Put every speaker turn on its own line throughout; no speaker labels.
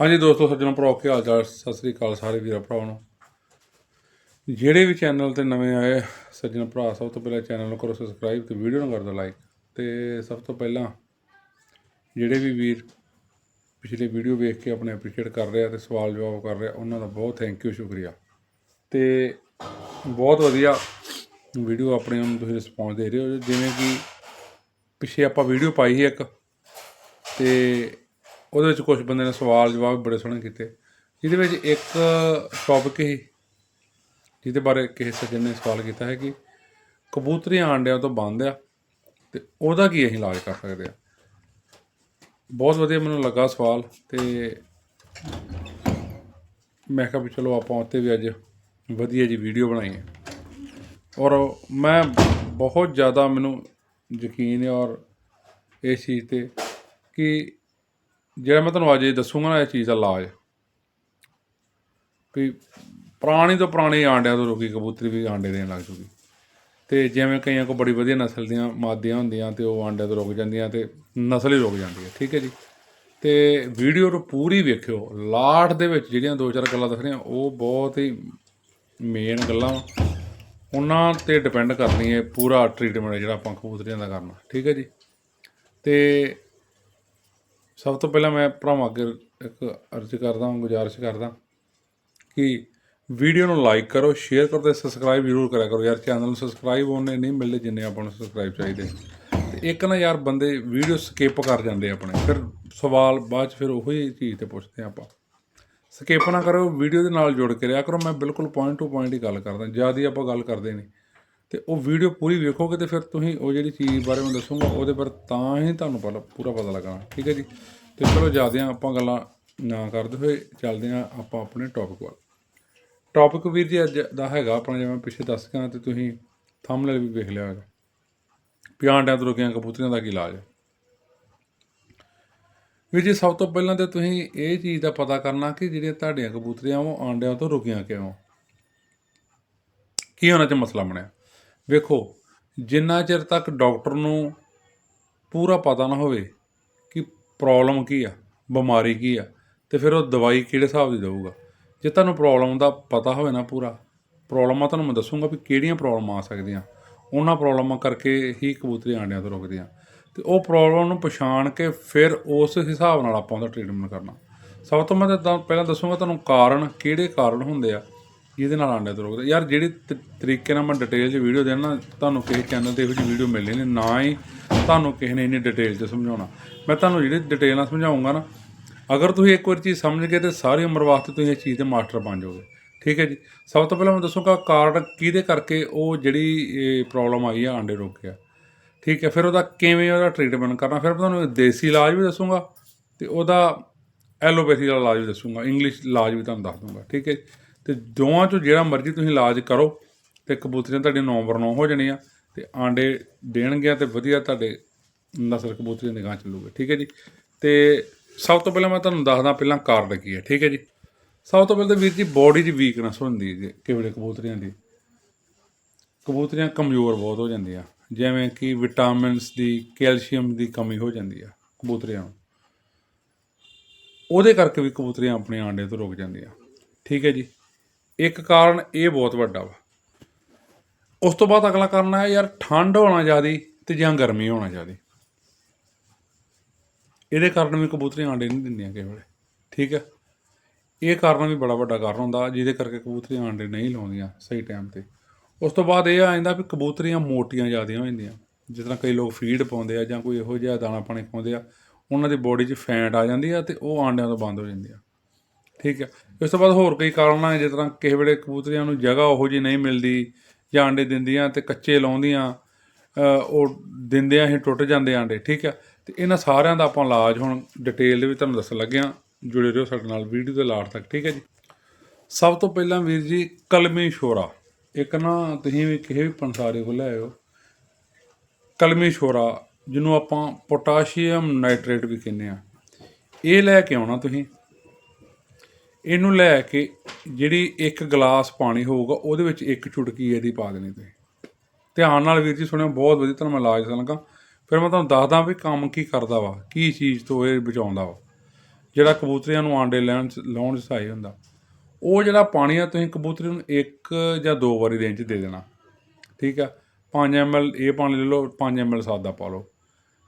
ਹਾਂਜੀ ਦੋਸਤੋ, ਸੱਜਣੋ ਭਰਾਓ ਕੀ ਹਾਲ ਚਾਲ? ਸਤਿ ਸ੍ਰੀ ਅਕਾਲ ਸਾਰੇ ਵੀਰਾਂ ਭਰਾਵਾਂ ਨੂੰ। ਜਿਹੜੇ ਵੀ ਚੈਨਲ ਤੇ ਨਵੇਂ ਆਏ, ਸੱਜਣ ਭਰਾ, ਸਭ ਤੋਂ ਪਹਿਲਾਂ ਚੈਨਲ ਨੂੰ ਕਰੋ ਸਬਸਕ੍ਰਾਈਬ ਤੇ ਵੀਡੀਓ ਨੂੰ ਕਰ ਦਿਓ ਲਾਈਕ ਤੇ ਸਭ ਤੋਂ ਪਹਿਲਾਂ ਜਿਹੜੇ ਵੀ ਵੀਰ ਪਿਛਲੇ ਵੀਡੀਓ ਵੇਖ ਕੇ ਆਪਣੇ ਅਪਰੀਸ਼ੀਏਟ ਕਰ ਰਿਹਾ ਆ ਤੇ ਸਵਾਲ ਜਵਾਬ ਕਰ ਰਿਹਾ ਉਹਨਾਂ ਦਾ ਬਹੁਤ ਥੈਂਕ ਯੂ ਸ਼ੁਕਰੀਆ। ਤੇ ਬਹੁਤ ਵਧੀਆ ਵੀਡੀਓ ਆਪਣੇ ਨੂੰ ਤੁਸੀਂ ਰਿਸਪੌਂਸ ਦੇ ਰਹੇ ਹੋ। ਜਿਵੇਂ ਕਿ ਪਿੱਛੇ ਆਪਾਂ ਵੀਡੀਓ ਪਾਈ ਸੀ ਇੱਕ, ਤੇ ਉਹਦੇ ਵਿੱਚ ਕੁਝ ਬੰਦੇ ਨੇ ਸਵਾਲ ਜਵਾਬ ਬੜੇ ਸੋਹਣੇ ਕੀਤੇ। ਜਿਹਦੇ ਵਿੱਚ ਇੱਕ ਟੌਪਿਕ ਹੀ ਜਿਹਦੇ ਬਾਰੇ ਕਿਸੇ ਸੱਜਣ ਨੇ ਸਵਾਲ ਕੀਤਾ ਹੈ ਕਿ ਕਬੂਤਰੀਆਂ ਆਂਡਿਆਂ ਤੋਂ ਬੰਦ ਆ ਤੇ ਉਹਦਾ ਕੀ ਅਸੀਂ ਇਲਾਜ ਕਰ ਸਕਦੇ ਆ ਬਹੁਤ ਵਧੀਆ ਮੈਨੂੰ ਲੱਗਾ ਸਵਾਲ ਤੇ ਮੈਂ ਕਿਹਾ ਵੀ ਚਲੋ ਆਪਾਂ ਉੱਤੇ ਵੀ ਅੱਜ ਵਧੀਆ ਜੀ ਵੀਡੀਓ ਬਣਾਈਏ ਔਰ ਮੈਂ ਬਹੁਤ ਜ਼ਿਆਦਾ ਮੈਨੂੰ ਯਕੀਨ ਹੈ ਔਰ ਇਸ ਚੀਜ਼ ਤੇ ਕਿ ਜਿਹੜਾ ਮੈਂ ਤੁਹਾਨੂੰ ਅੱਜ ਇਹ ਦੱਸੂਗਾ ਨਾ, ਇਹ ਚੀਜ਼ ਦਾ ਇਲਾਜ। ਵੀ ਪੁਰਾਣੀ ਤੋਂ ਪੁਰਾਣੀ ਆਂਡਿਆਂ ਤੋਂ ਰੋਕੀ ਕਬੂਤਰੀ ਵੀ ਆਂਡੇ ਦੇਣ ਲੱਗ ਜੂਗੀ। ਤੇ ਜਿਵੇਂ ਕਈਆਂ ਕੋ ਬੜੀ ਵਧੀਆ ਨਸਲ ਦੀਆਂ ਮਾਦੀਆਂ ਹੁੰਦੀਆਂ ਤੇ ਉਹ ਆਂਡਿਆਂ ਤੋਂ ਰੁਕ ਜਾਂਦੀਆਂ ਤੇ ਨਸਲ ਹੀ ਰੁਕ ਜਾਂਦੀ ਹੈ, ਠੀਕ ਹੈ ਜੀ। ਤੇ ਵੀਡੀਓ ਨੂੰ ਪੂਰੀ ਵੇਖਿਓ। ਲਾਟ ਦੇ ਵਿੱਚ ਜਿਹੜੀਆਂ ਦੋ ਚਾਰ ਗੱਲਾਂ ਦੱਸ ਰਹੀਆਂ, ਉਹ ਬਹੁਤ ਹੀ ਮੇਨ ਗੱਲਾਂ ਉਹਨਾਂ ਤੇ ਡਿਪੈਂਡ ਕਰਨੀ ਹੈ ਪੂਰਾ ਟ੍ਰੀਟਮੈਂਟ ਜਿਹੜਾ ਆਪਾਂ ਕਬੂਤਰੀਆਂ ਦਾ ਕਰਨਾ, ਠੀਕ ਹੈ ਜੀ। ਤੇ ਸਭ ਤੋਂ ਪਹਿਲਾਂ ਮੈਂ ਭਰਾਵਾਂ ਅੱਗੇ ਇੱਕ ਅਰਜ਼ ਕਰਦਾ ਹਾਂ ਗੁਜ਼ਾਰਿਸ਼ ਕਰਦਾ ਕਿ ਵੀਡੀਓ ਨੂੰ ਲਾਈਕ ਕਰੋ ਸ਼ੇਅਰ ਕਰੋ ਤੇ ਸਬਸਕ੍ਰਾਈਬ ਜ਼ਰੂਰ ਕਰਿਆ ਕਰੋ। ਯਾਰ ਚੈਨਲ ਨੂੰ ਸਬਸਕ੍ਰਾਈਬ ਉਹਨੇ ਨਹੀਂ ਮਿਲਦੇ ਜਿੰਨੇ ਆਪਾਂ ਨੂੰ ਸਬਸਕ੍ਰਾਈਬ ਚਾਹੀਦੇ। ਤੇ ਇੱਕ ਨਾ ਯਾਰ ਬੰਦੇ ਵੀਡੀਓ ਸਕਿਪ ਕਰ ਜਾਂਦੇ ਆਪਣੇ। ਫਿਰ ਸਵਾਲ ਬਾਅਦ ਚ ਫਿਰ ਉਹੀ ਚੀਜ਼ ਤੇ ਪੁੱਛਦੇ ਆਪਾਂ। ਸਕਿਪ ਨਾ ਕਰੋ ਵੀਡੀਓ ਦੇ ਨਾਲ ਜੁੜ ਕੇ ਰਿਹਾ ਕਰੋ। ਮੈਂ ਬਿਲਕੁਲ ਪੁਆਇੰਟ ਟੂ ਪੁਆਇੰਟ ਹੀ ਗੱਲ ਕਰਦਾ। ਜ਼ਿਆਦਾ ਆਪਾਂ ਗੱਲ ਕਰਦੇ ਨਹੀਂ। ਤੇ ਉਹ ਵੀਡੀਓ ਪੂਰੀ ਵੇਖੋਗੇ ਤੇ ਫਿਰ ਤੁਸੀਂ ਉਹ ਜਿਹੜੀ ਚੀਜ਼ ਬਾਰੇ ਮੈਂ ਦੱਸੂਗਾ, ਉਹਦੇ ਪਰ ਤਾਂ ਹੀ ਤੁਹਾਨੂੰ ਪਤਾ ਪੂਰਾ ਪਤਾ ਲੱਗਣਾ, ਠੀਕ ਹੈ ਜੀ? ਤੇ ਚਲੋ ਜ਼ਿਆਦਾ ਆਪਾਂ ਗੱਲਾਂ ਨਾ ਕਰਦੇ ਹੋਏ ਚੱਲਦੇ ਹਾਂ ਆਪਾਂ ਆਪਣੇ ਟੌਪਿਕ ਵੱਲ। ਟੌਪਿਕ ਵੀਰ ਜੀ ਅੱਜ ਦਾ ਹੈਗਾ ਆਪਣਾ, ਜਿਵੇਂ ਪਿੱਛੇ ਦੱਸ ਗਿਆ ਤੇ ਤੁਸੀਂ ਥੰਬਨੇਲ ਵੀ ਵੇਖ ਲਿਆ ਹੋਵੇਗਾ ਪਿਆਂਡਿਆਂ ਤੋਂ ਰੁਕੀਆਂ ਕਬੂਤਰੀਆਂ ਦਾ ਕੀ ਇਲਾਜ ਹੈ? ਵੀਰ ਜੀ, ਸਭ ਤੋਂ ਪਹਿਲਾਂ ਤੇ ਤੁਸੀਂ ਇਹ ਚੀਜ਼ ਦਾ ਪਤਾ ਕਰਨਾ ਕਿ ਜਿਹੜੀਆਂ ਤੁਹਾਡੀਆਂ ਕਬੂਤਰੀਆਂ ਉਹ ਆਂਡਿਆਂ ਤੋਂ ਰੁਕੀਆਂ ਕਿਉਂ? ਕੀ ਉਹਨਾਂ 'ਚ ਮਸਲਾ ਬਣਿਆ? ਵੇਖੋ, ਜਿੰਨਾ ਚਿਰ ਤੱਕ ਡਾਕਟਰ ਨੂੰ ਪੂਰਾ ਪਤਾ ਨਾ ਹੋਵੇ ਕਿ ਪ੍ਰੋਬਲਮ ਕੀ ਆ, ਬਿਮਾਰੀ ਕੀ ਆ, ਤੇ ਫਿਰ ਉਹ ਦਵਾਈ ਕਿਹੜੇ ਹਿਸਾਬ ਦੀ ਦੇਊਗਾ। ਜੇ ਤੁਹਾਨੂੰ ਪ੍ਰੋਬਲਮ ਦਾ ਪਤਾ ਹੋਵੇ ਨਾ ਪੂਰਾ, ਪ੍ਰੋਬਲਮਾਂ ਤੁਹਾਨੂੰ ਮੈਂ ਦੱਸੂਗਾ ਵੀ ਕਿਹੜੀਆਂ ਪ੍ਰੋਬਲਮਾਂ ਆ ਸਕਦੀਆਂ। ਉਹਨਾਂ ਪ੍ਰੋਬਲਮਾਂ ਕਰਕੇ ਹੀ ਕਬੂਤਰੀ ਆਂਡਿਆਂ ਤੋਂ ਰੁਕਦੀਆਂ। ਤੇ ਉਹ ਪ੍ਰੋਬਲਮ ਨੂੰ ਪਛਾਣ ਕੇ ਫਿਰ ਉਸ ਹਿਸਾਬ ਨਾਲ ਆਪਾਂ ਉਹਦਾ ਟ੍ਰੀਟਮੈਂਟ ਕਰਨਾ। ਸਭ ਤੋਂ ਮੈਂ ਤਾਂ ਪਹਿਲਾਂ ਦੱਸੂਗਾ ਤੁਹਾਨੂੰ ਕਾਰਨ, ਕਿਹੜੇ ਕਾਰਨ ਹੁੰਦੇ ਆ ਜਿਹਦੇ ਨਾਲ ਆਂਡੇ ਤੋਂ ਰੋਕਦਾ ਯਾਰ ਜਿਹੜੇ ਤ- ਤਰੀਕੇ ਨਾਲ ਮੈਂ ਡਿਟੇਲ 'ਚ ਵੀਡੀਓ ਦੇਣਾ ਤੁਹਾਨੂੰ ਕਿਸੇ ਚੈਨਲ ਤੇ ਇਹੋ ਜਿਹੀ ਵੀਡੀਓ ਮਿਲਣੀ ਨਹੀਂ, ਨਾ ਹੀ ਤੁਹਾਨੂੰ ਕਿਸੇ ਨੇ ਇੰਨੀ ਡਿਟੇਲ 'ਚ ਸਮਝਾਉਣਾ। ਮੈਂ ਤੁਹਾਨੂੰ ਜਿਹੜੀ ਡਿਟੇਲ ਨਾਲ ਸਮਝਾਉਂਗਾ ਨਾ, ਅਗਰ ਤੁਸੀਂ ਇੱਕ ਵਾਰ ਚੀਜ਼ ਸਮਝ ਗਏ ਤੇ ਸਾਰੀ ਉਮਰ ਵਾਸਤੇ ਤੁਸੀਂ ਇਸ ਚੀਜ਼ ਦੇ ਮਾਸਟਰ ਬਣ ਜਾਓਗੇ। ਠੀਕ ਹੈ ਜੀ? ਸਭ ਤੋਂ ਪਹਿਲਾਂ ਮੈਂ ਦੱਸੂਗਾ ਕਾਰਨ ਕਿਹਦੇ ਕਰਕੇ ਉਹ ਜਿਹੜੀ ਪ੍ਰੋਬਲਮ ਆਈ ਆ, ਆਂਡੇ ਰੋਕਿਆ। ਠੀਕ ਹੈ, ਫਿਰ ਉਹਦਾ ਕਿਵੇਂ ਉਹਦਾ ਟ੍ਰੀਟਮੈਂਟ ਕਰਨਾ, ਫਿਰ ਮੈਂ ਤੁਹਾਨੂੰ ਦੇਸੀ ਇਲਾਜ ਵੀ ਦੱਸੂੰਗਾ ਤੇ ਉਹਦਾ ਐਲੋਪੈਥੀ ਦਾ ਇਲਾਜ ਵੀ ਦੱਸੂੰਗਾ ਇੰਗਲਿਸ਼ ਇਲਾਜ ਵੀ ਤੁਹਾਨੂੰ ਦੱਸ ਦੂੰਗਾ। ਠੀਕ ਹੈ ਜੀ? ਤੇ ਦੋਵਾਂ ਚੋਂ ਜਿਹੜਾ ਮਰਜ਼ੀ ਤੁਸੀਂ ਇਲਾਜ ਕਰੋ ਤੇ ਕਬੂਤਰੀਆਂ ਤੁਹਾਡੀ ਨੰਬਰ 9 ਹੋ ਜਾਣੀਆਂ ਤੇ ਆਂਡੇ ਦੇਣਗੇ ਤੇ ਵਧੀਆ ਤੁਹਾਡੇ ਨਸਲ ਕਬੂਤਰੀਆਂ ਦੀ ਗਾਂ ਚੱਲੂਗੇ, ਠੀਕ ਹੈ ਜੀ? ਤੇ ਸਭ ਤੋਂ ਪਹਿਲਾਂ ਮੈਂ ਤੁਹਾਨੂੰ ਦੱਸਦਾ ਪਹਿਲਾਂ ਕਾਰਨ ਕੀ ਹੈ, ਠੀਕ ਹੈ ਜੀ? ਸਭ ਤੋਂ ਪਹਿਲਾਂ ਤਾਂ ਵੀਰ ਜੀ ਬੋਡੀ 'ਚ ਵੀਕਨੈਸ ਹੁੰਦੀ ਹੈ ਕਿਹੜੇ ਕਬੂਤਰੀਆਂ ਦੀ? ਕਬੂਤਰੀਆਂ ਕਮਜ਼ੋਰ ਬਹੁਤ ਹੋ ਜਾਂਦੀਆਂ, ਜਿਵੇਂ ਕਿ ਵਿਟਾਮਿਨਸ ਦੀ ਕੈਲਸ਼ੀਅਮ ਦੀ ਕਮੀ ਹੋ ਜਾਂਦੀ ਆ ਕਬੂਤਰੀਆਂ ਨੂੰ। ਉਹਦੇ ਕਰਕੇ ਵੀ ਕਬੂਤਰੀਆਂ ਆਪਣੇ ਆਂਡੇ ਤੋਂ ਰੁਕ ਜਾਂਦੀਆਂ, ਠੀਕ ਹੈ ਜੀ? ਇੱਕ ਕਾਰਨ ਇਹ ਬਹੁਤ ਵੱਡਾ ਵਾ। ਉਸ ਤੋਂ ਬਾਅਦ ਅਗਲਾ ਕਾਰਨ ਹੈ ਯਾਰ ਠੰਡ ਹੋਣਾ ਜ਼ਿਆਦੀ ਤੇ ਜਾਂ ਗਰਮੀ ਹੋਣਾ ਜ਼ਿਆਦੀ। ਇਹਦੇ ਕਾਰਨ ਵੀ ਕਬੂਤਰੀਆਂ ਆਂਡੇ ਨਹੀਂ ਦਿੰਦੀਆਂ ਕਿਸੇ ਵੇਲੇ। ਠੀਕ ਹੈ ਇਹ ਕਾਰਨ ਵੀ ਬੜਾ ਵੱਡਾ ਕਾਰਨ ਹੁੰਦਾ, ਜਿਹਦੇ ਕਰਕੇ ਕਬੂਤਰੀਆਂ ਆਂਡੇ ਨਹੀਂ ਲਾਉਂਦੀਆਂ ਸਹੀ ਟਾਈਮ ਤੇ। ਉਸ ਤੋਂ ਬਾਅਦ ਇਹ ਆ ਜਾਂਦਾ ਵੀ ਕਬੂਤਰੀਆਂ ਮੋਟੀਆਂ ਜ਼ਿਆਦੀਆਂ ਹੋ ਜਾਂਦੀਆਂ। ਜਿਸ ਤਰ੍ਹਾਂ ਕਈ ਲੋਕ ਫੀਡ ਪਾਉਂਦੇ ਆ ਜਾਂ ਕੋਈ ਇਹੋ ਜਿਹਾ ਦਾਣਾ ਪਾਣੀ ਪਾਉਂਦੇ ਆ, ਉਹਨਾਂ ਦੀ ਬੋਡੀ 'ਚ ਫੈਟ ਆ ਜਾਂਦੀ ਆ ਤੇ ਉਹ ਆਂਡਿਆਂ ਤੋਂ ਬੰਦ ਹੋ ਜਾਂਦੀ ਆ ਠੀਕ ਹੈ। ਇਸ ਤੋਂ ਬਾਅਦ ਹੋਰ ਕਈ ਕਾਰਨ ਆ ਜਿਸ ਤਰ੍ਹਾਂ ਕਿਸੇ ਵੇਲੇ ਕਬੂਤਰੀਆਂ ਨੂੰ ਜਗ੍ਹਾ ਉਹੋ ਜਿਹੀ ਨਹੀਂ ਮਿਲਦੀ, ਜਾਂ ਆਂਡੇ ਦਿੰਦੀਆਂ ਤੇ ਕੱਚੇ ਲਾਉਂਦੀਆਂ ਉਹ ਦਿੰਦਿਆਂ ਹੀ ਟੁੱਟ ਜਾਂਦੇ ਆਂਡੇ, ਠੀਕ ਆ ਤੇ ਇਹਨਾਂ ਸਾਰਿਆਂ ਦਾ ਆਪਾਂ ਇਲਾਜ ਹੁਣ ਡਿਟੇਲ ਦੇ ਵਿੱਚ ਤੁਹਾਨੂੰ ਦੱਸਣ ਲੱਗਿਆ ਹਾਂ। ਜੁੜੇ ਰਹੋ ਸਾਡੇ ਨਾਲ ਵੀਡੀਓ ਦੇ ਲਾਸਟ ਤੱਕ, ਠੀਕ ਹੈ ਜੀ। ਸਭ ਤੋਂ ਪਹਿਲਾਂ ਵੀਰ ਜੀ, ਕਲਮੀ ਸ਼ੋਰਾ ਇੱਕ ਨਾ ਤੁਸੀਂ ਵੀ ਕਿਸੇ ਵੀ ਪੰਸਾਰੇ ਕੋਲ ਲੈ ਆਇਓ। ਕਲਮੀ ਸ਼ੋਰਾ ਜਿਹਨੂੰ ਆਪਾਂ ਪੋਟਾਸ਼ੀਅਮ ਨਾਈਟ੍ਰੇਟ ਵੀ ਕਹਿੰਦੇ ਆ ਇਹ ਲੈ ਕੇ ਆਉਣਾ ਤੁਸੀਂ। ਇਹਨੂੰ ਲੈ ਕੇ ਜਿਹੜੀ ਇੱਕ ਗਲਾਸ ਪਾਣੀ ਹੋਊਗਾ, ਉਹਦੇ ਵਿੱਚ ਇੱਕ ਚੁਟਕੀ ਇਹਦੀ ਪਾ ਦੇਣੀ ਤੁਸੀਂ। ਧਿਆਨ ਨਾਲ ਵੀਰ ਜੀ ਸੁਣਿਓ, ਬਹੁਤ ਵਧੀਆ ਤੁਹਾਨੂੰ ਮੈਂ ਇਲਾਜ ਦੱਸਣ ਫਿਰ ਮੈਂ ਤੁਹਾਨੂੰ ਦੱਸਦਾ ਵੀ ਕੰਮ ਕੀ ਕਰਦਾ ਵਾ, ਕੀ ਚੀਜ਼ ਤੋਂ ਇਹ ਬਚਾਉਂਦਾ ਵਾ। ਜਿਹੜਾ ਕਬੂਤਰਿਆਂ ਨੂੰ ਆਂਡੇ ਲੈਣ 'ਚ, ਲਾਉਣ 'ਚ ਸਹਾਈ ਹੁੰਦਾ। ਉਹ ਜਿਹੜਾ ਪਾਣੀ ਆ, ਤੁਸੀਂ ਕਬੂਤਰੀ ਨੂੰ ਇੱਕ ਜਾਂ ਦੋ ਵਾਰੀ ਦੇਣ 'ਚ ਦੇ ਦੇਣਾ। ਠੀਕ ਆ? 5 ml ਇਹ ਪਾਣੀ ਲੈ ਲਓ 5 ml ਸਾਦਾ ਪਾ ਲਓ।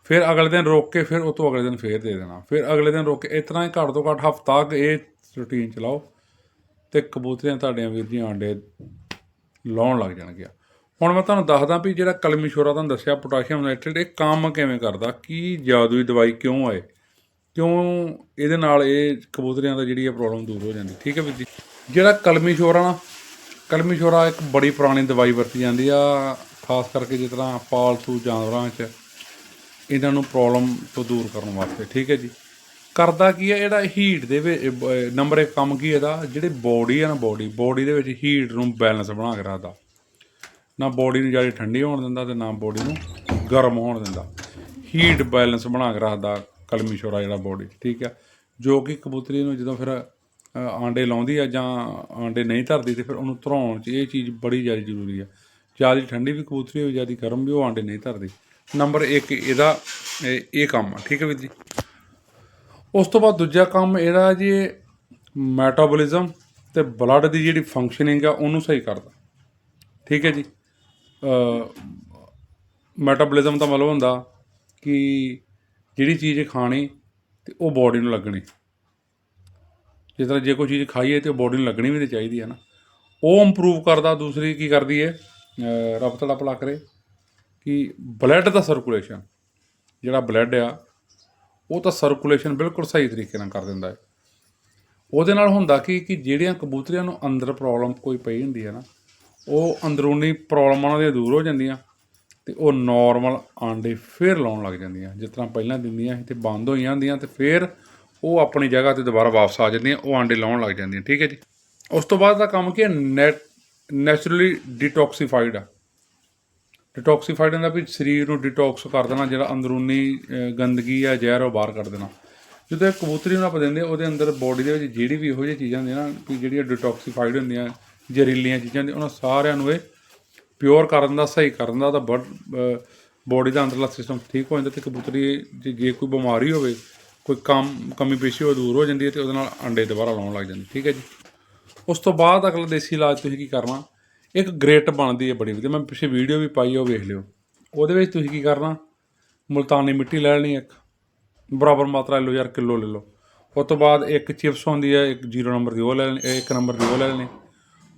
ਫਿਰ ਅਗਲੇ ਦਿਨ ਰੋਕ ਕੇ ਫਿਰ ਉਹ ਤੋਂ ਅਗਲੇ ਦਿਨ ਫੇਰ ਦੇ ਦੇਣਾ। ਫਿਰ ਅਗਲੇ ਦਿਨ ਰੋਕ ਕੇ, ਇਸ ਤਰ੍ਹਾਂ ਹੀ ਘੱਟ ਤੋਂ ਘੱਟ ਹਫ਼ਤਾ ਕੁ ਇਹ ਰੂਟੀਨ ਚਲਾਓ ਤੇ ਕਬੂਤਰੀਆਂ ਤੁਹਾਡੀਆਂ ਵੀਰ ਜੀ ਆਂਡੇ ਲਾਉਣ ਲੱਗ ਜਾਣਗੀਆਂ। ਹੁਣ ਮੈਂ ਤੁਹਾਨੂੰ ਦੱਸਦਾ ਵੀ ਜਿਹੜਾ ਕਲਮੀ ਸ਼ੋਰਾ ਤੁਹਾਨੂੰ ਦੱਸਿਆ, ਪੋਟਾਸ਼ੀਅਮ ਨਾਈਟ੍ਰੇਟ ਇਹ ਕੰਮ ਕਿਵੇਂ ਕਰਦਾ, ਕੀ ਜਾਦੂਈ ਦਵਾਈ ਕਿਉਂ ਆਏ, ਕਿਉਂ ਇਹਦੇ ਨਾਲ ਇਹ ਕਬੂਤਰੀਆਂ ਦਾ ਜਿਹੜੀ ਇਹ ਪ੍ਰੋਬਲਮ ਦੂਰ ਹੋ ਜਾਂਦੀ। ਠੀਕ ਹੈ ਵੀਰ ਜੀ? ਜਿਹੜਾ ਕਲਮੀ ਸ਼ੋਰਾ ਨਾ ਕਲਮੀ ਸ਼ੋਰਾ ਇੱਕ ਬੜੀ ਪੁਰਾਣੀ ਦਵਾਈ ਵਰਤੀ ਜਾਂਦੀ ਆ, ਖਾਸ ਕਰਕੇ ਜਿਸ ਤਰ੍ਹਾਂ ਪਾਲਤੂ ਜਾਨਵਰਾਂ 'ਚ ਇਹਨਾਂ ਨੂੰ ਪ੍ਰੋਬਲਮ ਤੋਂ ਦੂਰ ਕਰਨ ਵਾਸਤੇ। ਠੀਕ ਹੈ ਜੀ? ਕਰਦਾ ਕੀ ਹੈ ਜਿਹੜਾ ਹੀਟ ਦੇ ਵਿੱਚ ਨੰਬਰ 1 ਕੰਮ ਕੀ ਇਹਦਾ? ਜਿਹੜੀ ਬੋਡੀ ਆ ਨਾ ਬੋਡੀ ਬੋਡੀ ਦੇ ਵਿੱਚ ਹੀਟ ਨੂੰ ਬੈਲੈਂਸ ਬਣਾ ਕੇ ਰੱਖਦਾ। ਨਾ ਬੋਡੀ ਨੂੰ ਜ਼ਿਆਦਾ ਠੰਡੀ ਹੋਣ ਦਿੰਦਾ ਤੇ ਨਾ ਬੋਡੀ ਨੂੰ ਗਰਮ ਹੋਣ ਦਿੰਦਾ। ਹੀਟ ਬੈਲੈਂਸ ਬਣਾ ਕੇ ਰੱਖਦਾ ਕਲਮੀ ਸ਼ੋਰਾ ਜਿਹੜਾ ਬੋਡੀ ਠੀਕ ਹੈ ਜੋ ਕਿ ਕਬੂਤਰੀ ਨੂੰ ਜਦੋਂ ਫਿਰ ਆਂਡੇ ਲਾਉਂਦੀ ਆ ਜਾਂ ਆਂਡੇ ਨਹੀਂ ਧਰਦੀ ਤੇ ਫਿਰ ਉਹਨੂੰ ਧਰਾਉਣ 'ਚ ਇਹ ਚੀਜ਼ ਬੜੀ ਜ਼ਿਆਦਾ ਜ਼ਰੂਰੀ ਆ। ਜ਼ਿਆਦਾ ਠੰਡੀ ਵੀ ਕਬੂਤਰੀ ਹੋਵੇ, ਜ਼ਿਆਦਾ ਗਰਮ ਵੀ, ਉਹ ਆਂਡੇ ਨਹੀਂ ਧਰਦੀ। ਨੰਬਰ 1 ਇਹਦਾ, ਇਹ ਇਹ ਕੰਮ ਆ, ਠੀਕ ਹੈ ਵੀਰ ਜੀ? ਉਸ ਤੋਂ ਬਾਅਦ ਦੂਜਾ ਕੰਮ ਇਹਦਾ ਜੀ ਮੈਟਾਬੋਲਿਜ਼ਮ ਤੇ ਬਲੱਡ ਦੀ ਜਿਹੜੀ ਫੰਕਸ਼ਨਿੰਗ ਆ, ਉਹਨੂੰ ਸਹੀ ਕਰਦਾ। ਠੀਕ ਹੈ ਜੀ। ਮੈਟਾਬੋਲਿਜ਼ਮ ਦਾ ਮਤਲਬ ਹੁੰਦਾ ਕਿ ਜਿਹੜੀ ਚੀਜ਼ ਖਾਣੀ ਤੇ ਉਹ ਬੋਡੀ ਨੂੰ ਲੱਗਣੀ। ਜਿਸ ਤਰ੍ਹਾਂ ਜੇ ਕੋਈ ਚੀਜ਼ ਖਾਈਏ ਤੇ ਉਹ ਬੋਡੀ ਨੂੰ ਲੱਗਣੀ ਵੀ ਤੇ ਚਾਹੀਦੀ ਹੈ ਨਾ। ਉਹ ਇੰਪਰੂਵ ਕਰਦਾ, ਦੂਸਰੀ ਕੀ ਕਰਦੀ ਹੈ? ਰੱਬ ਤੁਹਾਡਾ ਭਲਾ ਕਰੇ ਕਿ ਬਲੱਡ ਦਾ ਸਰਕੂਲੇਸ਼ਨ ਜਿਹੜਾ ਬਲੱਡ ਆ ਉਹ ਤਾਂ ਸਰਕੂਲੇਸ਼ਨ ਬਿਲਕੁਲ ਸਹੀ ਤਰੀਕੇ ਨਾਲ ਕਰ ਦਿੰਦਾ ਹੈ। ਉਹਦੇ ਨਾਲ ਹੁੰਦਾ ਕੀ, ਕਿ ਜਿਹੜੀਆਂ ਕਬੂਤਰੀਆਂ ਨੂੰ ਅੰਦਰ ਪ੍ਰੋਬਲਮ ਕੋਈ ਪਈ ਹੁੰਦੀ ਹੈ ਨਾ, ਉਹ ਅੰਦਰੂਨੀ ਪ੍ਰੋਬਲਮਾਂ ਉਹਨਾਂ ਦੀਆਂ ਦੂਰ ਹੋ ਜਾਂਦੀਆਂ ਤੇ ਉਹ ਨਾਰਮਲ ਆਂਡੇ ਫੇਰ ਲਾਉਣ ਲੱਗ ਜਾਂਦੀਆਂ। ਜਿਸ ਤਰ੍ਹਾਂ ਪਹਿਲਾਂ ਦਿੰਦੀਆਂ ਸੀ ਤੇ ਬੰਦ ਹੋਈਆਂ ਹੁੰਦੀਆਂ ਤੇ ਫੇਰ ਉਹ ਆਪਣੀ ਜਗ੍ਹਾ ਤੇ ਦੁਬਾਰਾ ਵਾਪਸ ਆ ਜਾਂਦੀਆਂ, ਉਹ ਆਂਡੇ ਲਾਉਣ ਲੱਗ ਜਾਂਦੀਆਂ, ਠੀਕ ਹੈ ਜੀ। ਉਸ ਤੋਂ ਬਾਅਦ ਦਾ ਕੰਮ ਕੀ ਹੈ? ਨੈਟ ਨੈਚੁਰਲੀ ਡਿਟੌਕਸੀਫਾਈਡ ਆ। ਡਿਟੌਕਸੀਫਾਈਡ ਹੁੰਦਾ ਵੀ ਸਰੀਰ ਨੂੰ ਡਿਟੌਕਸ ਕਰ ਦੇਣਾ ਜਿਹੜਾ ਅੰਦਰੂਨੀ ਗੰਦਗੀ ਆ ਜ਼ਹਿਰ ਉਹ ਬਾਹਰ ਕੱਢ ਦੇਣਾ। ਜਦੋਂ ਇਹ ਕਬੂਤਰੀ ਨੂੰ ਆਪਾਂ ਦਿੰਦੇ ਹਾਂ, ਉਹਦੇ ਅੰਦਰ ਬੋਡੀ ਦੇ ਵਿੱਚ ਜਿਹੜੀ ਵੀ ਇਹੋ ਜਿਹੀਆਂ ਚੀਜ਼ਾਂ ਹੁੰਦੀਆਂ ਨਾ ਵੀ ਜਿਹੜੀਆਂ ਡਿਟੌਕਸੀਫਾਈਡ ਹੁੰਦੀਆਂ ਜ਼ਹਿਰੀਲੀਆਂ ਚੀਜ਼ਾਂ ਹੁੰਦੀਆਂ ਉਹਨਾਂ ਸਾਰਿਆਂ ਨੂੰ ਇਹ ਪਿਓਰ ਕਰਨ ਦਾ ਸਹੀ ਕਰਨ ਦਾ ਤਾਂ ਬੜ ਬੋਡੀ ਦਾ ਅੰਦਰਲਾ ਸਿਸਟਮ ਠੀਕ ਹੋ ਜਾਂਦਾ ਤੇ ਕਬੂਤਰੀ ਜੇ- ਜੇ ਕੋਈ ਬਿਮਾਰੀ ਹੋਵੇ ਕੋਈ ਕੰਮ ਕਮੀ ਪੇਸ਼ੀ ਹੋ ਦੂਰ ਹੋ ਜਾਂਦੀ ਹੈ ਤੇ ਉਹਦੇ ਨਾਲ ਅੰਡੇ ਦੁਬਾਰਾ ਲਾਉਣ ਲੱਗ ਜਾਂਦੇ। ਠੀਕ ਹੈ ਜੀ। ਉਸ ਤੋਂ ਬਾਅਦ ਅਗਲਾ ਦੇਸੀ ਇਲਾਜ ਤੁਸੀਂ ਕੀ ਕਰਨਾ ਇੱਕ ਗ੍ਰੇਟ ਬਣਦੀ ਹੈ ਬੜੀ ਵਧੀਆ। ਮੈਂ ਪਿੱਛੇ ਵੀਡੀਓ ਵੀ ਪਾਈ ਉਹ ਵੇਖ ਲਿਓ। ਉਹਦੇ ਵਿੱਚ ਤੁਸੀਂ ਕੀ ਕਰਨਾ? ਮੁਲਤਾਨੀ ਮਿੱਟੀ ਲੈ ਲੈਣੀ ਇੱਕ। ਬਰਾਬਰ ਮਾਤਰਾ ਲੈ ਲਓ ਯਾਰ ਕਿਲੋ ਲੈ ਲਓ। ਉਸ ਤੋਂ ਬਾਅਦ ਇੱਕ ਚਿਪਸ ਹੁੰਦੀ ਹੈ ਇੱਕ ਜ਼ੀਰੋ ਨੰਬਰ ਦੀ ਉਹ ਲੈ ਲੈਣੀ, ਇੱਕ ਨੰਬਰ ਦੀ ਉਹ ਲੈ ਲੈਣੀ।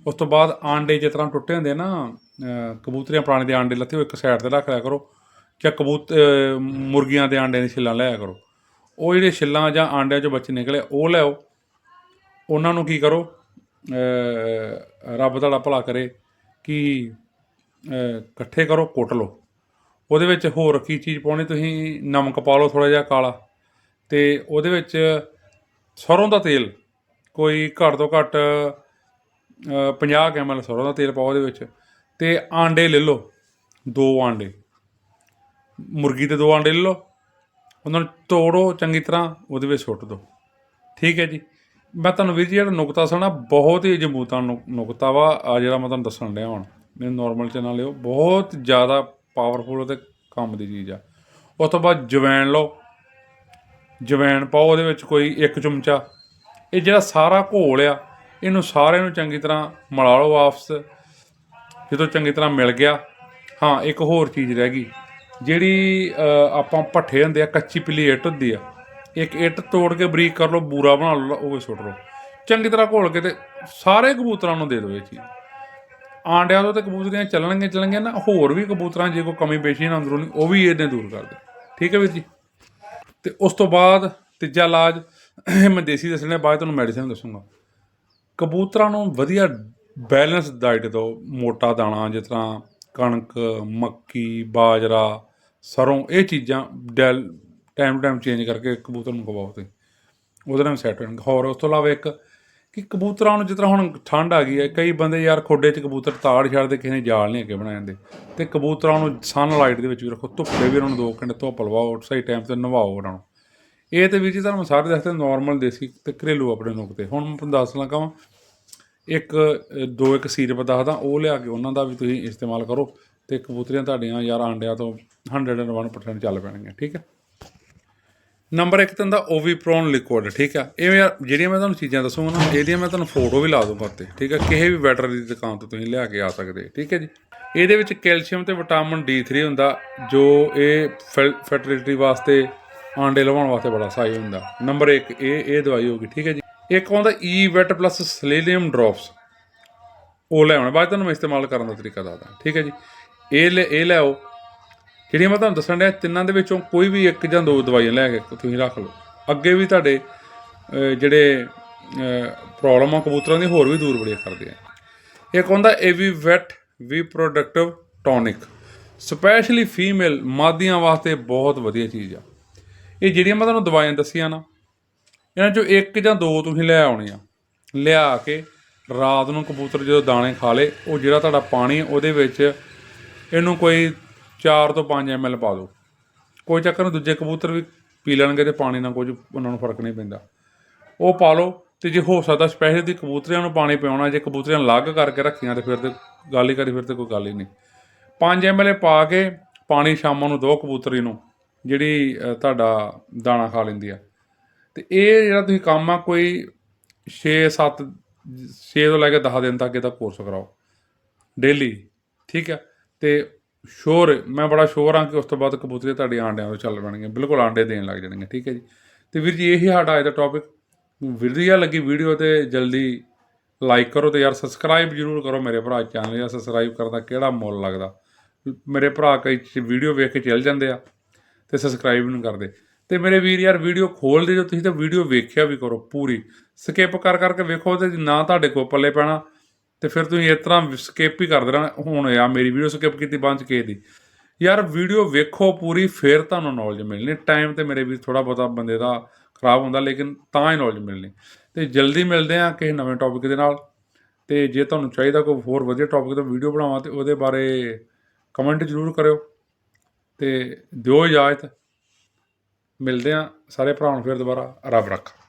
ਉਸ ਤੋਂ ਬਾਅਦ ਆਂਡੇ ਜਿਸ ਤਰ੍ਹਾਂ ਟੁੱਟੇ ਹੁੰਦੇ ਆ ਨਾ, ਅਹ ਕਬੂਤਰੀਆਂ ਪੁਰਾਣੇ ਦੇ ਆਂਡੇ ਲੱਤੇ, ਉਹ ਇੱਕ ਸਾਈਡ ਤੇ ਰੱਖ ਲਿਆ ਕਰੋ। ਜਾਂ ਕਬੂਤ ਮੁਰਗੀਆਂ ਦੇ ਆਂਡੇ ਦੀ ਛਿੱਲਾਂ ਲਿਆ ਕਰੋ। ਉਹ ਜਿਹੜੇ ਛਿੱਲਾਂ ਜਾਂ ਆਂਡਿਆਂ ਚੋਂ ਬੱਚੇ ਨਿਕਲੇ, ਉਹ ਲਿਆਓ ਉਹਨਾਂ ਨੂੰ ਕੀ ਕਰੋ? ਰੱਬ ਤੁਹਾਡਾ ਭਲਾ ਕਰੇ। ਕਿ ਇਕੱਠੇ ਕਰੋ ਕੁੱਟ ਲਓ। ਉਹਦੇ ਵਿੱਚ ਹੋਰ ਕੀ ਚੀਜ਼ ਪਾਉਣੀ? ਤੁਸੀਂ ਨਮਕ ਪਾ ਲਓ ਥੋੜਾ ਜਿਹਾ ਕਾਲਾ ਤੇ ਉਹਦੇ ਵਿੱਚ ਸਰੋਂ ਦਾ ਤੇਲ ਕੋਈ ਘੱਟ ਤੋਂ ਘੱਟ ਅ, 50 ml ਸਰੋਂ ਦਾ ਤੇਲ ਪਾਓ ਉਹਦੇ ਵਿੱਚ ਤੇ ਆਂਡੇ ਲੈ ਲਓ ਦੋ ਆਂਡੇ। ਮੁਰਗੀ ਦੇ ਦੋ ਆਂਡੇ ਲੈ ਲਓ ਉਹਨਾਂ ਨੂੰ ਤੋੜੋ ਚੰਗੀ ਤਰ੍ਹਾਂ ਉਹਦੇ ਵਿੱਚ ਸੁੱਟ ਦਿਓ। ਠੀਕ ਹੈ ਜੀ? ਮੈਂ ਤੁਹਾਨੂੰ ਵੀਰ ਜੀ ਜਿਹੜਾ ਨੁਕਤਾ ਸੁਣਾ ਬਹੁਤ ਹੀ ਜਮੂਤਾ ਨੁਕਤਾ ਵਾ, ਆ ਜਿਹੜਾ ਮੈਂ ਤੁਹਾਨੂੰ ਦੱਸਣ ਡਿਆ ਹੁਣ। ਮੈਨੂੰ ਨਾਰਮਲ ਚ ਨਾ ਲਿਓ। ਬਹੁਤ ਜ਼ਿਆਦਾ ਪਾਵਰਫੁਲ ਤੇ ਕੰਮ ਦੀ ਚੀਜ਼ ਆ। ਉਸ ਤੋਂ ਬਾਅਦ ਜਵੈਣ ਲਓ। ਜਵੈਣ ਪਾਓ, ਉਹਦੇ ਵਿੱਚ ਕੋਈ ਇੱਕ ਚਮਚਾ। ਇਹ ਜਿਹੜਾ ਸਾਰਾ ਘੋਲ ਆ, ਇਹਨੂੰ ਸਾਰਿਆਂ ਨੂੰ ਚੰਗੀ ਤਰ੍ਹਾਂ ਮਿਲਾ ਲਓ ਆਪਸ ਜਦੋਂ ਚੰਗੀ ਤਰ੍ਹਾਂ ਮਿਲ ਗਿਆ, ਹਾਂ, ਇੱਕ ਹੋਰ ਚੀਜ਼ ਰਹਿ ਗਈ। ਜਿਹੜੀ ਆਪਾਂ ਭੱਠੇ ਹੁੰਦੇ ਆ, ਕੱਚੀ ਪੀਲੀ ਇੱਟ ਹੁੰਦੀ ਆ ਇੱਕ ਇੱਟ ਤੋੜ ਕੇ ਬਰੀਕ ਕਰ ਲਓ, ਬੂਰਾ ਬਣਾ ਲਓ, ਉਹ ਵੀ ਸੁੱਟ ਲਓ। ਚੰਗੀ ਤਰ੍ਹਾਂ ਘੋਲ ਕੇ ਤੇ ਸਾਰੇ ਕਬੂਤਰਾਂ ਨੂੰ ਦੇ ਦਿਓ ਇਹ ਚੀਜ਼। ਆਂਡਿਆਂ ਤੋਂ ਤੇ ਕਬੂਤਰੀਆਂ ਚੱਲਣਗੀਆਂ ਚੱਲਣਗੀਆਂ ਨਾ, ਹੋਰ ਵੀ ਕਬੂਤਰਾਂ, ਜੇ ਕੋਈ ਕਮੀ ਪੇਸ਼ੀ ਨਾ ਅੰਦਰੋਂ ਉਹ ਵੀ ਇਹਨੇ ਦੂਰ ਕਰ ਦੇ ਠੀਕ ਹੈ ਵੀਰ ਜੀ? ਤੇ ਉਸ ਤੋਂ ਬਾਅਦ ਤੀਜਾ ਇਲਾਜ ਮੈਂ ਦੇਸੀ ਦੱਸਣੇ ਬਾਅਦ ਤੁਹਾਨੂੰ ਮੈਡੀਸਿਨ ਦੱਸੂਗਾ। ਕਬੂਤਰਾਂ ਨੂੰ ਵਧੀਆ ਬੈਲੈਂਸ ਡਾਈਟ ਦਿਓ, ਮੋਟਾ ਦਾਣਾ, ਜਿਸ ਤਰ੍ਹਾਂ ਕਣਕ, ਮੱਕੀ, ਬਾਜਰਾ, ਸਰੋਂ, ਇਹ ਚੀਜ਼ਾਂ, ਡੈਲ ਟਾਈਮ ਟੂ ਟਾਈਮ ਚੇਂਜ ਕਰਕੇ ਕਬੂਤਰ ਨੂੰ ਖਵਾਓ ਤੇ ਉਹਦੇ ਨਾਲ ਸੈੱਟ ਹੋਣਗੇ ਹੋਰ ਉਸ ਤੋਂ ਇਲਾਵਾ ਇੱਕ ਕਿ ਕਬੂਤਰਾਂ ਨੂੰ ਜਿਸ ਤਰ੍ਹਾਂ ਹੁਣ ਠੰਡ ਆ ਗਈ ਹੈ, ਕਈ ਬੰਦੇ ਯਾਰ ਖੋਡੇ 'ਚ ਕਬੂਤਰ ਤਾੜ ਛੱਡਦੇ ਕਿਸੇ ਨੇ ਜਾਲ ਨਹੀਂ ਅੱਗੇ ਬਣਾ ਜਾਂਦੇ ਤੇ ਕਬੂਤਰਾਂ ਨੂੰ ਸਨਲਾਈਟ ਦੇ ਵਿੱਚ ਵੀ ਰੱਖੋ, ਧੁੱਪੇ ਵੀ ਉਹਨਾਂ ਨੂੰ 2 ਘੰਟੇ ਧੁੱਪ ਲਵਾਓ, ਸਹੀ ਟਾਈਮ ਤੇ ਨਵਾਓ ਉਹਨਾਂ ਨੂੰ। ਇਹ ਤੇ ਵੀਰ ਜੀ ਤੁਹਾਨੂੰ ਸਾਰੇ ਦੱਸਦੇ ਨਾਰਮਲ ਦੇਸੀ ਤੇ ਘਰੇਲੂ ਆਪਣੇ ਨੁਕਤੇ ਹੁਣ ਮੈਂ ਤੁਹਾਨੂੰ ਦੱਸ ਲੱਗਾ ਵਾਂ ਇੱਕ, ਦੋ, ਇੱਕ ਸੀਰਪ ਦੱਸਦਾ, ਉਹ ਲਿਆ ਕੇ ਉਹਨਾਂ ਦਾ ਵੀ ਤੁਸੀਂ ਇਸਤੇਮਾਲ ਕਰੋ ਤੇ ਕਬੂਤਰੀਆਂ ਤੁਹਾਡੀਆਂ ਯਾਰ ਆਂਡਿਆਂ ਤੋਂ 101% ਚੱਲ ਪੈਣਗੀਆਂ, ਠੀਕ ਹੈ? ਨੰਬਰ 1 ਤਾਂ ਦਾ ਓਵੀਪ੍ਰੋਨ ਲਿਕੁਇਡ ਠੀਕ ਆ? ਇਹ ਜਿਹੜੀਆਂ ਮੈਂ ਤੁਹਾਨੂੰ ਚੀਜ਼ਾਂ ਦੱਸੂਗਾ ਨਾ, ਇਹਦੀਆਂ ਮੈਂ ਤੁਹਾਨੂੰ ਫੋਟੋ ਵੀ ਲਾ ਦੂੰਗਾ ਉੱਤੇ ਠੀਕ ਆ? ਕਿਸੇ ਵੀ ਵੈਟਰਨਰੀ ਦੀ ਦੁਕਾਨ ਤੋਂ ਤੁਸੀਂ ਲਿਆ ਕੇ ਆ ਸਕਦੇ, ਠੀਕ ਹੈ ਜੀ? ਇਹਦੇ ਵਿੱਚ ਕੈਲਸ਼ੀਅਮ ਤੇ ਵਿਟਾਮਿਨ D3 ਹੁੰਦਾ, ਜੋ ਇਹ ਫਰਟੀਲਿਟੀ ਵਾਸਤੇ, ਆਂਡੇ ਲਵਾਉਣ ਵਾਸਤੇ ਬੜਾ ਸਹਾਈ ਹੁੰਦਾ। ਨੰਬਰ 1 ਇਹ ਇਹ ਦਵਾਈ ਹੋਗੀ ਠੀਕ ਹੈ ਜੀ? ਇੱਕ ਆਉਂਦਾ ਈ ਵੈਟ ਪਲੱਸ ਸਲੇਲੀਅਮ ਡ੍ਰੌਪਸ ਉਹ ਲੈ ਆਉਣਾ, ਬਾਅਦ ਤੁਹਾਨੂੰ ਮੈਂ ਇਸਤੇਮਾਲ ਕਰਨ ਦਾ ਤਰੀਕਾ ਦੱਸਦਾ, ਠੀਕ ਹੈ ਜੀ? ਇਹ ਲੈ ਇਹ ਲੈ ਜਿਹੜੀਆਂ ਮੈਂ ਤੁਹਾਨੂੰ ਦੱਸਣ ਡਿਆ, ਤਿੰਨਾਂ ਦੇ ਵਿੱਚੋਂ ਕੋਈ ਵੀ ਇੱਕ ਜਾਂ ਦੋ ਦਵਾਈਆਂ ਲੈ ਕੇ ਤੁਸੀਂ ਰੱਖ ਲਓ। ਅੱਗੇ ਵੀ ਤੁਹਾਡੇ ਜਿਹੜੇ ਪ੍ਰੋਬਲਮ ਆ ਕਬੂਤਰਾਂ ਦੀ, ਹੋਰ ਵੀ ਦੂਰ ਬੜੀਆਂ ਕਰਦੇ ਆ ਇੱਕ ਹੁੰਦਾ AV vet V productive tonic specially female ਮਾਦੀਆਂ ਵਾਸਤੇ ਬਹੁਤ ਵਧੀਆ ਚੀਜ਼ ਆ। ਇਹ ਜਿਹੜੀਆਂ ਮੈਂ ਤੁਹਾਨੂੰ ਦਵਾਈਆਂ ਦੱਸੀਆਂ ਨਾ, ਇਹਨਾਂ ਚੋਂ ਇੱਕ ਜਾਂ ਦੋ ਤੁਸੀਂ ਲੈ ਆਉਣੀਆਂ ਲਿਆ ਕੇ ਰਾਤ ਨੂੰ ਕਬੂਤਰ ਜਦੋਂ ਦਾਣੇ ਖਾ ਲੇ, ਉਹ ਜਿਹੜਾ ਤੁਹਾਡਾ ਪਾਣੀ ਉਹਦੇ ਵਿੱਚ ਇਹਨੂੰ ਕੋਈ 4 ਤੋਂ 5 ml ਪਾ ਦਿਓ। ਕੋਈ ਚੱਕਰ ਨਹੀਂ, ਦੂਜੇ ਕਬੂਤਰ ਵੀ ਪੀ ਲੈਣਗੇ ਤੇ ਪਾਣੀ ਨਾਲ ਕੁਝ ਉਹਨਾਂ ਨੂੰ ਫ਼ਰਕ ਨਹੀਂ ਪੈਂਦਾ। ਉਹ ਪਾ ਲਓ ਤੇ ਜੇ ਹੋ ਸਕਦਾ ਸਪੈਸ਼ਲ ਦੀ ਕਬੂਤਰਿਆਂ ਨੂੰ ਪਾਣੀ ਪਿਆਉਣਾ, ਜੇ ਕਬੂਤਰਿਆਂ ਅਲੱਗ ਕਰਕੇ ਰੱਖੀਆਂ ਤੇ ਫਿਰ ਤੇ ਗੱਲ ਹੀ ਕਰੀ, ਫਿਰ ਤੇ ਕੋਈ ਗੱਲ ਹੀ ਨਹੀਂ। 5 ml ਪਾ ਕੇ ਪਾਣੀ ਸ਼ਾਮਾਂ ਨੂੰ ਦੋ ਕਬੂਤਰੀ ਨੂੰ, ਜਿਹੜੀ ਤੁਹਾਡਾ ਦਾਣਾ ਖਾ ਲੈਂਦੀ ਆ। ਤੇ ਇਹ ਜਿਹੜਾ ਤੁਸੀਂ ਕੰਮ ਆ, ਕੋਈ 6 7 6 ਤੋਂ ਲੈ ਕੇ 10 ਦਿਨ ਤੱਕ ਇਹਦਾ ਕੋਰਸ ਕਰਾਓ। ਡੇਲੀ ਠੀਕ ਆ? ਤੇ ਸ਼ੋਰ, ਮੈਂ ਬੜਾ ਸ਼ੋਰ ਹਾਂ ਕਿ ਉਸ ਤੋਂ ਬਾਅਦ ਕਬੂਤਰੇ ਤੁਹਾਡੇ ਆਂਡਿਆਂ ਤੋਂ ਚੱਲ ਪੈਣਗੇ। ਬਿਲਕੁਲ ਆਂਡੇ ਦੇਣ ਲੱਗ ਜਾਣਗੇ, ਠੀਕ ਹੈ ਜੀ। ਤੇ ਵੀਰ ਜੀ, ਇਹੀ ਸਾਡਾ ਅੱਜ ਦਾ ਟੌਪਿਕ ਵਧੀਆ ਲੱਗੀ ਵੀਡੀਓ ਤੇ ਜਲਦੀ ਲਾਈਕ ਕਰੋ ਤੇ ਯਾਰ ਸਬਸਕ੍ਰਾਈਬ ਜਰੂਰ ਕਰੋ ਮੇਰੇ ਭਰਾ ਚੈਨਲ ਜਾਂ ਸਬਸਕ੍ਰਾਈਬ ਕਰਨ ਦਾ ਕਿਹੜਾ ਮੁੱਲ ਲੱਗਦਾ? ਮੇਰੇ ਭਰਾ ਕਈ ਵੀਡੀਓ ਵੇਖ ਕੇ ਚੱਲ ਜਾਂਦੇ ਆ ਤੇ ਸਬਸਕ੍ਰਾਈਬ ਨਹੀਂ ਕਰਦੇ। ਤੇ ਮੇਰੇ ਵੀਰ ਯਾਰ, ਵੀਡੀਓ ਖੋਲਦੇ ਜੋ ਤੁਸੀਂ ਤਾਂ ਵੀਡੀਓ ਵੇਖਿਆ ਵੀ ਕਰੋ ਪੂਰੀ। ਸਕਿਪ ਕਰ ਕਰਕੇ ਵੇਖੋ ਤੇ ਨਾ ਤੁਹਾਡੇ ਕੋਲ ਪੱਲੇ ਪੈਣਾ। ਤੇ ਫਿਰ ਤੁਸੀਂ ਇਸ ਤਰ੍ਹਾਂ ਸਕਿਪ ਹੀ ਕਰਦੇ ਦੇਣਾ ਹੁਣ ਆ ਮੇਰੀ ਵੀਡੀਓ ਸਕਿਪ ਕੀਤੀ ਬੰਦ ਕੇ ਦੀ। ਯਾਰ ਵੀਡੀਓ ਵੇਖੋ ਪੂਰੀ, ਫਿਰ ਤੁਹਾਨੂੰ ਨੌਲੇਜ ਮਿਲਣੀ। ਟਾਈਮ ਤੇ ਮੇਰੇ ਵੀ ਥੋੜਾ ਬਹੁਤਾ ਬੰਦੇ ਦਾ ਖਰਾਬ ਹੁੰਦਾ, ਲੇਕਿਨ ਤਾਂ ਹੀ ਨੌਲੇਜ ਮਿਲਣੀ। ਤੇ ਜਲਦੀ ਮਿਲਦੇ ਆ ਕਿਸੇ ਨਵੇਂ ਟੌਪਿਕ ਦੇ ਨਾਲ। ਤੇ ਜੇ ਤੁਹਾਨੂੰ ਚਾਹੀਦਾ ਕੋਈ ਹੋਰ ਵਧੀਆ ਟੌਪਿਕ ਦਾ ਵੀਡੀਓ ਬਣਾਵਾਂ, ਤੇ ਉਹਦੇ ਬਾਰੇ ਕਮੈਂਟ ਜ਼ਰੂਰ ਕਰਿਓ। ਤੇ ਦਿਓ ਇਜਾਜ਼ਤ। ਮਿਲਦੇ ਆ ਸਾਰੇ ਭਰਾਵਾਂ ਨੂੰ ਫਿਰ ਦੁਬਾਰਾ। ਰੱਬ ਰੱਖਾ।